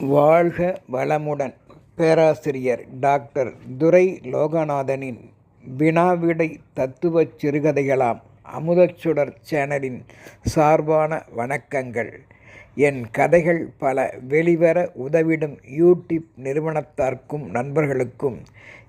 வாழ்க வளமுடன். பேராசிரியர் டாக்டர் துரை லோகநாதனின் வினாவிடை தத்துவச் சிறுகதைகளாம் அமுதச்சுடர் சேனலின் சார்பான வணக்கங்கள். என் கதைகள் பல வெளிவர உதவிடும் யூடியூப் நிறுவனத்தார்க்கும் நண்பர்களுக்கும்.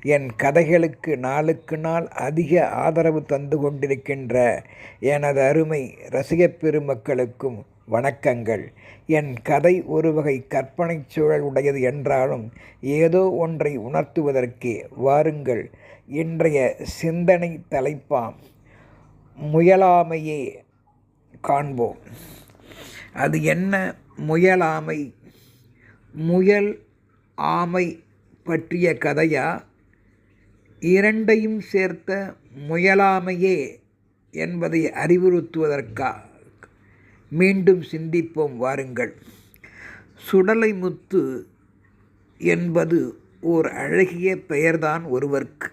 என் கதைகளுக்கு நாளுக்கு நாள் அதிக ஆதரவு தந்து கொண்டிருக்கின்ற எனது அருமை ரசிகப் பெருமக்களுக்கும் வணக்கங்கள். என் கதை ஒரு வகை கற்பனை சூழல் உடையது என்றாலும் ஏதோ ஒன்றை உணர்த்துவதற்கே வாருங்கள். இன்றைய சிந்தனை தலைப்பாம் முயலாமையே காண்போம். அது என்ன முயலாமை முயல் ஆமை பற்றிய கதையா? இரண்டையும் சேர்த்த முயலாமையே என்பதை அறிவுறுத்துவதற்கா? மீண்டும் சிந்திப்போம் வாருங்கள். சுடலை முத்து என்பது ஓர் அழகிய பெயர்தான் ஒருவர்க்கு.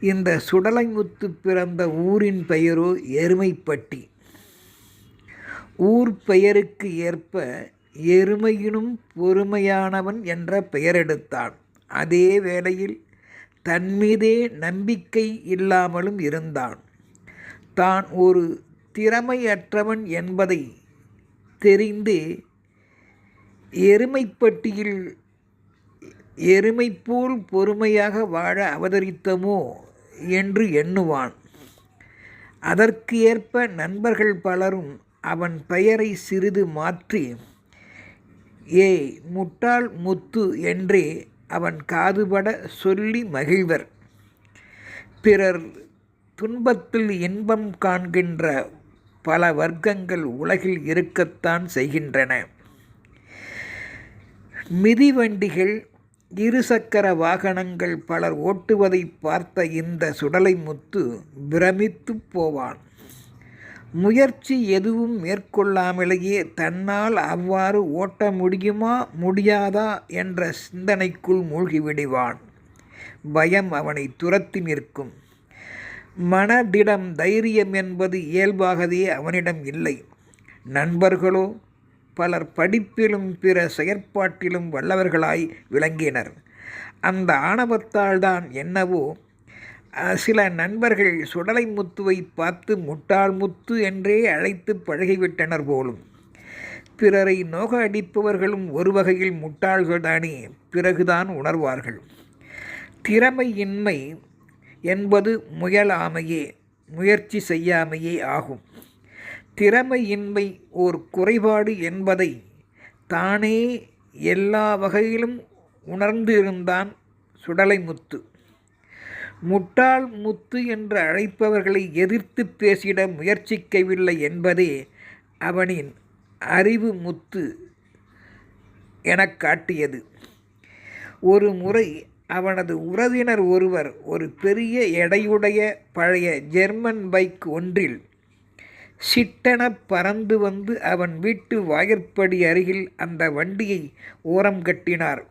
இந்த சுடலைமுத்து பிறந்த ஊரின் பெயரோ எருமைப்பட்டி. ஊர் பெயருக்கு ஏற்ப எருமையினும் பொறுமையானவன் என்ற பெயரெடுத்தான் அதே வேளையில் தன்மீதே நம்பிக்கை இல்லாமலும் இருந்தான். தான் ஒரு திறமையற்றவன் என்பதை தெரிந்து எருமைப்பட்டியில் எருமைப்போல் பொறுமையாக வாழ அவதரித்தமோ என்று எண்ணுவான். அதற்கு ஏற்ப நண்பர்கள் பலரும் அவன் பெயரை சிறிது மாற்றி ஏய் முட்டாள் முத்து என்றே அவன் காதுபட சொல்லி மகிழ்வர். பிறர் துன்பத்தில் இன்பம் காண்கின்ற பல வர்க்கங்கள் உலகில் இருக்கத்தான் செய்கின்றன. மிதிவண்டிகள் இருசக்கர வாகனங்கள் பலர் ஓட்டுவதை பார்த்த இந்த சுடலை முத்து பிரமித்து போவான். முயற்சி எதுவும் மேற்கொள்ளாமலேயே தன்னால் அவ்வாறு ஓட்ட முடியுமா முடியாதா என்ற சிந்தனைக்குள் மூழ்கிவிடுவான். பயம் அவனை துரத்தி நிற்கும். மனதிடம் தைரியம் என்பது இயல்பாகவே அவனிடம் இல்லை. நண்பர்களோ பலர் படிப்பிலும் பிற செயற்பாட்டிலும் வல்லவர்களாய் விளங்கினர். அந்த ஆணவத்தால் தான் என்னவோ சில நண்பர்கள் சுடலை முத்துவை பார்த்து முட்டாள் முத்து என்றே அழைத்து பழகிவிட்டனர் போலும். பிறரை நோக அடிப்பவர்களும் ஒரு வகையில் முட்டாள்கள்தானே பிறகுதான் உணர்வார்கள். திறமையின்மை என்பது முயலாமையே முயற்சி செய்யாமையே ஆகும். திறமையின்மை ஓர் குறைபாடு என்பதை தானே எல்லா வகையிலும் உணர்ந்திருந்தான் சுடலைமுத்து முட்டாள் முத்து என்று அழைப்பவர்களை எதிர்த்து பேசிட முயற்சிக்கவில்லை என்பதே அவனின் அறிவு முத்து எனக் காட்டியது. ஒரு முறை அவனது உறவினர் ஒருவர் ஒரு பெரிய எடையுடைய பழைய ஜெர்மன் பைக் ஒன்றில் சிட்டென பறந்து வந்து அவன் வீட்டு வாயிற்படி அருகில் அந்த வண்டியை ஓரம் கட்டினார்.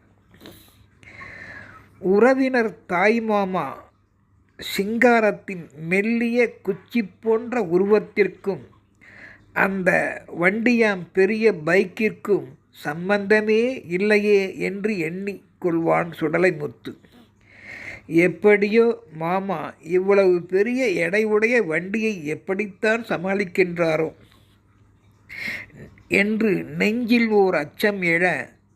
உறவினர் தாய்மாமா சிங்காரத்தின் மெல்லிய குச்சி போன்ற உருவத்திற்கும் அந்த வண்டியாம் பெரிய பைக்கிற்கும் சம்பந்தமே இல்லையே என்று எண்ணி கொள்வான் சுடலைமுத்து. எப்படியோ மாமா இவ்வளவு பெரிய எடையுடைய வண்டியை எப்படித்தான் சமாளிக்கின்றாரோ? என்று நெஞ்சில் ஓர் அச்சம் எழ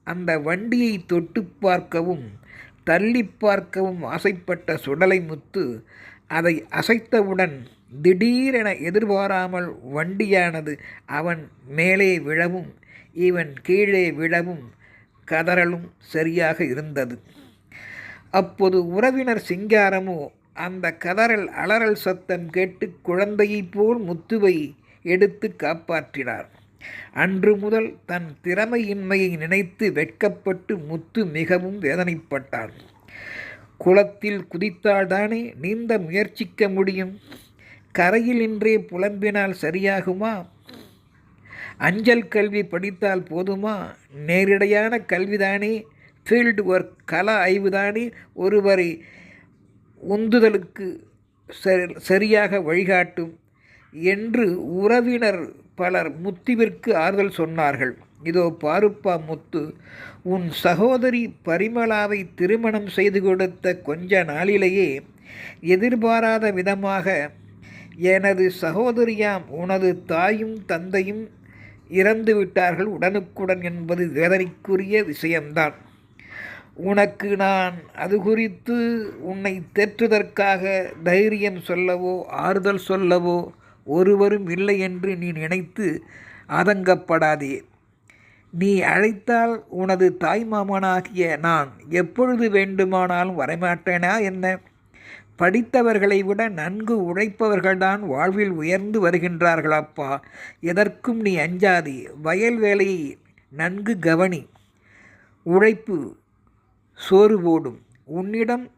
அந்த வண்டியை தொட்டு பார்க்கவும் தள்ளி பார்க்கவும் ஆசைப்பட்ட சுடலைமுத்து அதை அசைத்தவுடன் திடீரென எதிர்பாராமல் வண்டியானது அவன் மேலே விழவும் இவன் கீழே விழவும் கதறலும் சரியாக இருந்தது. அப்போது உறவினர் சிங்காரமோ அந்த கதறல் அலறல் சத்தம் கேட்டு குழந்தையைப் போல் முத்துவை எடுத்து காப்பாற்றினார். அன்று முதல் தன் திறமையின்மையை நினைத்து வெட்கப்பட்டு முத்து மிகவும் வேதனைப்பட்டான். குளத்தில் குதித்தால்தானே நீந்த முயற்சிக்க முடியும்? கரையில் இன்றே புலம்பினால் சரியாகுமா? அஞ்சல் கல்வி படித்தால் போதுமா? நேரிடையான கல்விதானே? ஃபீல்டு ஒர்க் கல ஆய்வுதானே? ஒருவரை உந்துதலுக்கு சரியாக வழிகாட்டும். என்று உறவினர் பலர் முத்துவிற்கு ஆறுதல் சொன்னார்கள். இதோ பாருப்பா முத்து உன் சகோதரி பரிமளாவை திருமணம் செய்து கொடுத்த கொஞ்ச நாளிலேயே எதிர்பாராத விதமாக எனது சகோதரியாம் உனது தாயும் தந்தையும் இறந்து விட்டார்கள் உடனுக்குடன் என்பது வேதனைக்குரிய விஷயம்தான். உனக்கு நான் அது குறித்து உன்னை தேற்றுவதற்காக தைரியம் சொல்லவோ ஆறுதல் சொல்லவோ ஒருவரும் இல்லை என்று நீ நினைத்து ஆதங்கப்படாதே நீ அழைத்தால் உனது தாய்மாமனாகிய நான் எப்பொழுது வேண்டுமானாலும் வரமாட்டேனா என்ன? படித்தவர்களை விட நன்கு உழைப்பவர்கள்தான் வாழ்வில் உயர்ந்து வருகின்றார்கள் அப்பா எதற்கும் நீ அஞ்சாதே. வயல் வேலையை நன்கு கவனி. உழைப்பு சோறு போடும். உன்னிடம்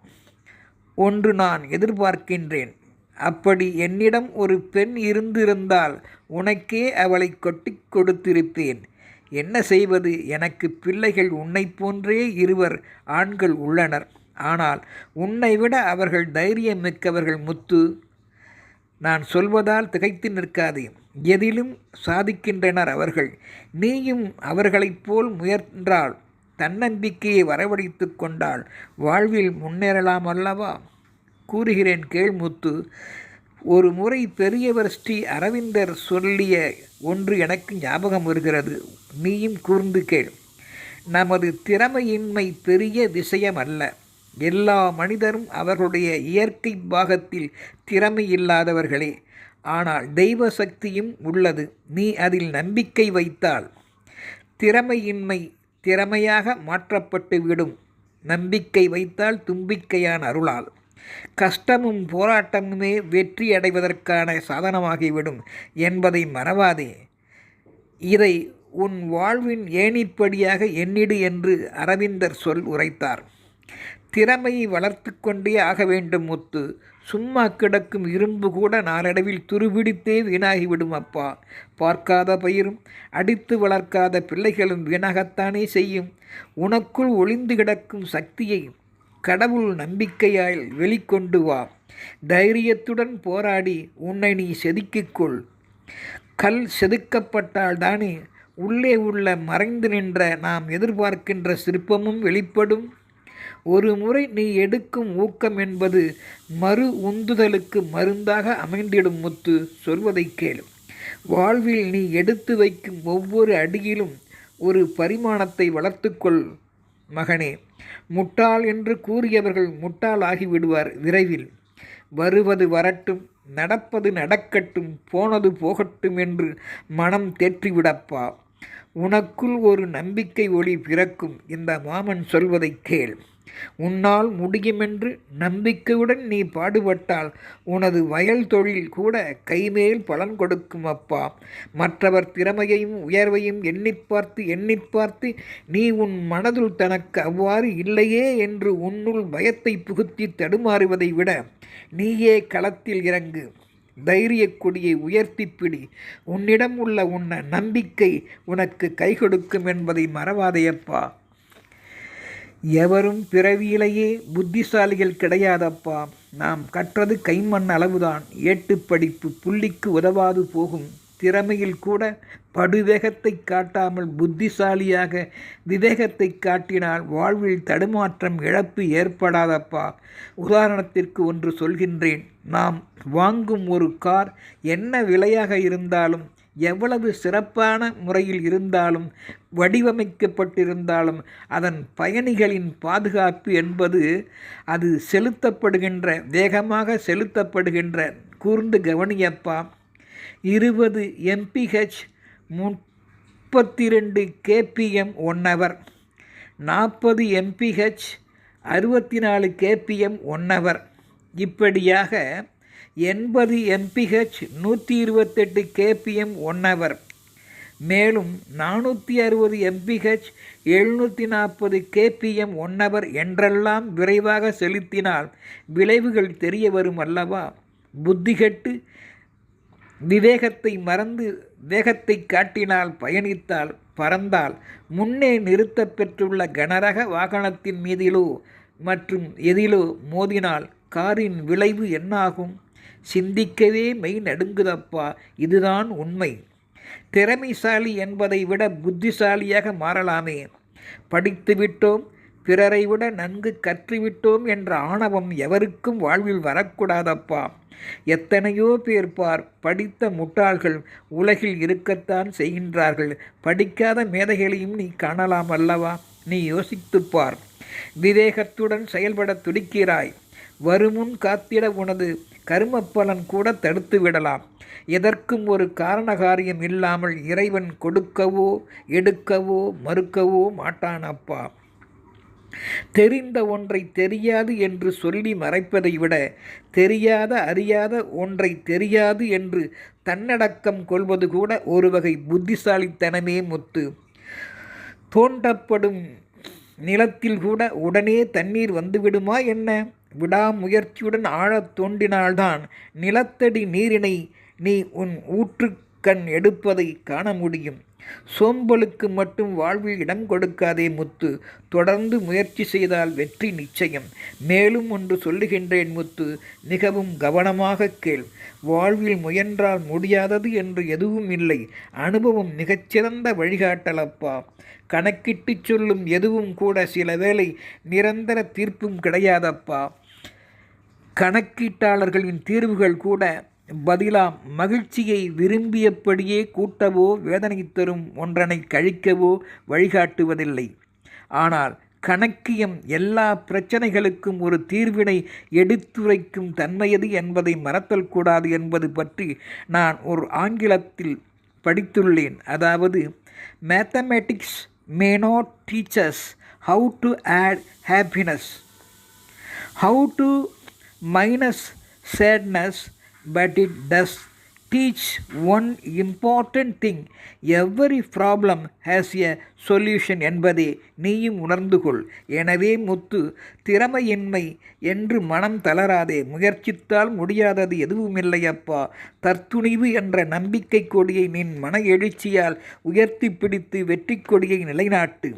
ஒன்று நான் எதிர்பார்க்கின்றேன். அப்படி என்னிடம் ஒரு பெண் இருந்திருந்தால் உனக்கே அவளை கொட்டி கொடுத்திருப்பேன். என்ன செய்வது? எனக்கு பிள்ளைகள் உன்னை போன்றே இருவர் ஆண்கள் உள்ளனர். ஆனால் உன்னை விட அவர்கள் தைரியம் மிக்கவர்கள் முத்து. நான் சொல்வதால் திகைத்து நிற்காதே. எதிலும் சாதிக்கின்றனர் அவர்கள். நீயும் அவர்களைப் போல் முயன்றால் தன்னம்பிக்கையை வரவழைத்து கொண்டால் வாழ்வில் முன்னேறலாம் அல்லவா? கூறுகிறேன் கேள்முத்து ஒரு முறை பெரியவர் ஸ்ரீ அரவிந்தர் சொல்லிய ஒன்று எனக்கு ஞாபகம் வருகிறது. நீயும் கூர்ந்து கேள். நமது திறமையின்மை பெரிய விஷயம் அல்ல எல்லா மனிதரும் அவர்களுடைய இயற்கை பாகத்தில் திறமை இல்லாதவர்களே. ஆனால் தெய்வ சக்தியும் உள்ளது. நீ அதில் நம்பிக்கை வைத்தால் திறமையின்மை திறமையாக மாற்றப்பட்டு விடும் நம்பிக்கை வைத்தால் தும்பிக்கையான அருளால். கஷ்டமும் போராட்டமுமே வெற்றி அடைவதற்கான சாதனமாகிவிடும் என்பதை மறவாதே. இதை உன் வாழ்வின் ஏணிப்படியாக எண்ணிடு என்று அரவிந்தர் சொல் உரைத்தார். திறமையை வளர்த்து கொண்டே ஆக வேண்டும் முத்து. சும்மா கிடக்கும் இரும்பு கூட நாளடைவில் துருபிடித்தே வீணாகிவிடும் அப்பா. பார்க்காத பயிரும் அடித்து வளர்க்காத பிள்ளைகளும் வீணாகத்தானே செய்யும். உனக்குள் ஒளிந்து கிடக்கும் சக்தியை கடவுள் நம்பிக்கையால் வெளிக்கொண்டு வா. தைரியத்துடன் போராடி உன்னை நீ செதுக்கிக்கொள் கல் செதுக்கப்பட்டால் தானே உள்ளே உள்ள மறைந்து நின்ற நாம் எதிர்பார்க்கின்ற சிற்பமும் வெளிப்படும். ஒரு முறை நீ எடுக்கும் ஊக்கம் என்பது மறு உந்துதலுக்கு மருந்தாக அமைந்திடும் முத்து சொல்வதை கேளு. வாழ்வில் நீ எடுத்து வைக்கும் ஒவ்வொரு அடியிலும் ஒரு பரிமாணத்தை வளர்த்துக்கொள் மகனே முட்டாள் என்று கூறியவர்கள் முட்டாளாகி விடுவார் விரைவில். வருவது வரட்டும் நடப்பது நடக்கட்டும் போனது போகட்டும் என்று மனம் தேற்றிவிடப்பா. உனக்குள் ஒரு நம்பிக்கை ஒளி பிறக்கும் இந்த மாமன் சொல்வதை கேள். உன்னால் முடியுமென்று நம்பிக்கையுடன் நீ பாடுபட்டால் உனது வயல் தொழில் கூட கைமேல் பலன் கொடுக்கும் அப்பா. மற்றவர் திறமையையும் உயர்வையும் எண்ணிப் பார்த்து எண்ணிப் பார்த்து நீ உன் மனதுள் தனக்கு அவ்வாறு இல்லையே என்று உன்னுள் பயத்தை புகுத்தி தடுமாறுவதை விட நீயே களத்தில் இறங்கு. தைரிய கொடியை உயர்த்தி பிடி. உன்னிடம் உள்ள உன்ன நம்பிக்கை உனக்கு கை கொடுக்கும் என்பதை மறவாதையப்பா எவரும் பிறவியிலேயே புத்திசாலிகள் கிடையாதப்பா. நாம் கற்றது கைமண் அளவுதான். ஏட்டு படிப்பு புள்ளிக்கு உதவாது போகும். திறமையில் கூட படுவேகத்தை காட்டாமல் புத்திசாலியாக விவேகத்தை காட்டினால் வாழ்வில் தடுமாற்றம் இழப்பு ஏற்படாதப்பா. உதாரணத்திற்கு ஒன்று சொல்கின்றேன். நாம் வாங்கும் ஒரு கார் என்ன விலையாக இருந்தாலும் எவ்வளவு சிறப்பான முறையில் இருந்தாலும் வடிவமைக்கப்பட்டிருந்தாலும் அதன் பயணிகளின் பாதுகாப்பு என்பது அது செலுத்தப்படுகின்ற வேகமாக செலுத்தப்படுகின்ற கூர்ந்து கவனியப்பா. இருபது எம்பிஹெச் முப்பத்தி ரெண்டு கேபிஎம் ஒன்னவர் நாற்பது எம்பிஹெச் அறுபத்தி நாலு கேபிஎம் ஒன்னவர் இப்படியாக எண்பது எம்பிஹெச் நூற்றி இருபத்தெட்டு கேபிஎம் ஒன் ஹவர் மேலும் நானூற்றி அறுபது எம்பிஹெச் எழுநூற்றி நாற்பது கேபிஎம் ஒன் ஹவர் என்றெல்லாம் விரைவாக செலுத்தினால் விளைவுகள் தெரிய வரும் அல்லவா? புத்திகட்டு விவேகத்தை மறந்து வேகத்தை காட்டினால் பயணித்தால் பறந்தால் முன்னே நிறுத்த பெற்றுள்ள கனரக வாகனத்தின் மீதிலோ மற்றும் எதிலோ மோதினால் காரின் விளைவு என்னாகும்? சிந்திக்கவே மெய் நடுங்குதப்பா இதுதான் உண்மை. திறமைசாலி என்பதை விட புத்திசாலியாக மாறலாமே. படித்து விட்டோம் பிறரை விட நன்கு கற்றுவிட்டோம் என்ற ஆணவம் எவருக்கும் வாழ்வில் வரக்கூடாதப்பா. எத்தனையோ பேர் பார் படித்த முட்டாள்கள் உலகில் இருக்கத்தான் செய்கின்றார்கள். படிக்காத மேதைகளையும் நீ காணலாம் அல்லவா? நீ யோசித்துப் பார். விவேகத்துடன் செயல்பட துடிக்கிறாய். வருமுன் காத்திட உனது கரும பலன் கூட தடுத்து விடலாம். எதற்கும் ஒரு காரணகாரியம் இல்லாமல் இறைவன் கொடுக்கவோ எடுக்கவோ மறுக்கவோ மாட்டான் அப்பா தெரிந்த ஒன்றை தெரியாது என்று சொல்லி மறைப்பதை விட தெரியாத அறியாத ஒன்றை தெரியாது என்று தன்னடக்கம் கொள்வது கூட ஒரு வகை புத்திசாலித்தனமே முத்து. தோண்டப்படும் நிலத்தில் கூட உடனே தண்ணீர் வந்துவிடுமா என்ன? விடாமுயற்சியுடன் ஆழத் தோண்டினால்தான் நிலத்தடி நீரினை நீ உன் ஊற்றுக்கண் எடுப்பதை காண முடியும். சோம்பலுக்கு மட்டும் வாழ்வில் இடம் கொடுக்காதே முத்து. தொடர்ந்து முயற்சி செய்தால் வெற்றி நிச்சயம். மேலும் ஒன்று சொல்லுகின்றேன் முத்து மிகவும் கவனமாக கேள். வாழ்வில் முயன்றால் முடியாதது என்று எதுவும் இல்லை. அனுபவம் மிகச்சிறந்த வழிகாட்டலப்பா. கணக்கிட்டு சொல்லும் எதுவும் கூட சில வேளை நிரந்தர தீர்ப்பும் கிடையாதப்பா. கணக்கீட்டாளர்களின் தீர்வுகள் கூட பதிலாம் மகிழ்ச்சியை விரும்பியபடியே கூட்டவோ வேதனை தரும் ஒன்றனை கழிக்கவோ வழிகாட்டுவதில்லை. ஆனால் கணக்கியம் எல்லா பிரச்சனைகளுக்கும் ஒரு தீர்வினை எடுத்துரைக்கும் தன்மையது என்பதை மறத்தல் கூடாது என்பது பற்றி நான் ஒரு ஆங்கிலத்தில் படித்துள்ளேன். அதாவது mathematics may not teach us how to add happiness how to minus sadness but it does teach one important thing. Every problem has a solution என்பதே நீயும் உணர்ந்து கொள். எனவே முத்து திறமையின்மை என்று மனம் தளராதே. முயற்சித்தால் முடியாதது எதுவுமில்லை அப்பா. தற்துணிவு என்ற நம்பிக்கை கொடியை நின் மன எழுச்சியால் உயர்த்தி பிடித்து வெற்றி கொடியை நிலைநாட்டு.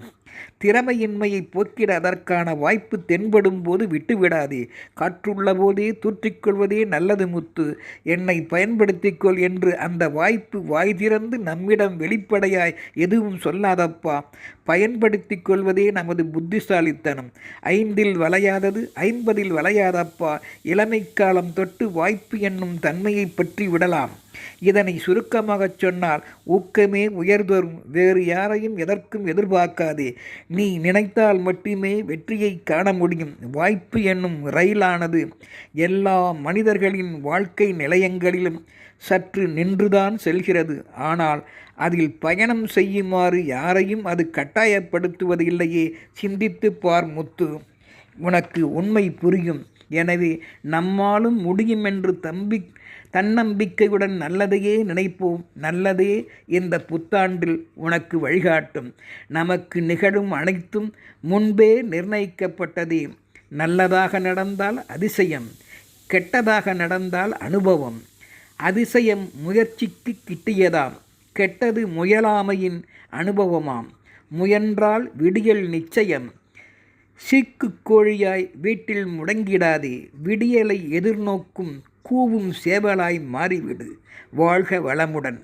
திறமையின்மையை போக்கிட அதற்கான வாய்ப்பு தென்படும் போது விட்டுவிடாதே. காற்றுள்ள போதே தூற்றிக்கொள்வதே நல்லது முத்து. என்னை பயன்படுத்திக்கொள் என்று அந்த வாய்ப்பு வாய் திறந்து நம்மிடம் வெளிப்படையாய் எதுவும் சொல்லாதப்பா. பயன்படுத்திக் கொள்வதே நமது புத்திசாலித்தனம். ஐந்தில் வளையாதது ஐம்பதில் வளையாதப்பா. இளமை காலம் தொட்டு வாய்ப்பு என்னும் தன்மையை பற்றி விடலாம். இதனை சுருக்கமாகச் சொன்னால் ஊக்கமே உயர்தரும் வேறு யாரையும் எதற்கும் எதிர்பார்க்காதே. நீ நினைத்தால் மட்டுமே வெற்றியை காண முடியும். வாய்ப்பு என்னும் ரயிலானது எல்லா மனிதர்களின் வாழ்க்கை நிலையங்களிலும் சற்று நின்றுதான் செல்கிறது. ஆனால் அதில் பயணம் செய்யுமாறு யாரையும் அது கட்டாயப்படுத்துவது இல்லையே சிந்தித்து பார் முத்து. உனக்கு உண்மை புரியும். எனவே நம்மாலும் முடியும் என்று தம்பி தன்னம்பிக்கையுடன் நல்லதையே நினைப்போம். நல்லதே இந்த புத்தாண்டில் உனக்கு வழிகாட்டும். நமக்கு நிகழும் அனைத்தும் முன்பே நிர்ணயிக்கப்பட்டதே. நல்லதாக நடந்தால் அதிசயம் கெட்டதாக நடந்தால் அனுபவம். அதிசயம் முயற்சிக்கு கிட்டியதாம் கெட்டது முயலாமையின் அனுபவமாம். முயன்றால் விடியல் நிச்சயம். சீக்கு கோழியாய் வீட்டில் முடங்கிடாதே விடியலை எதிர்நோக்கும் கூவும் சேவலாய் மாறிவிடு. வாழ்க வளமுடன்.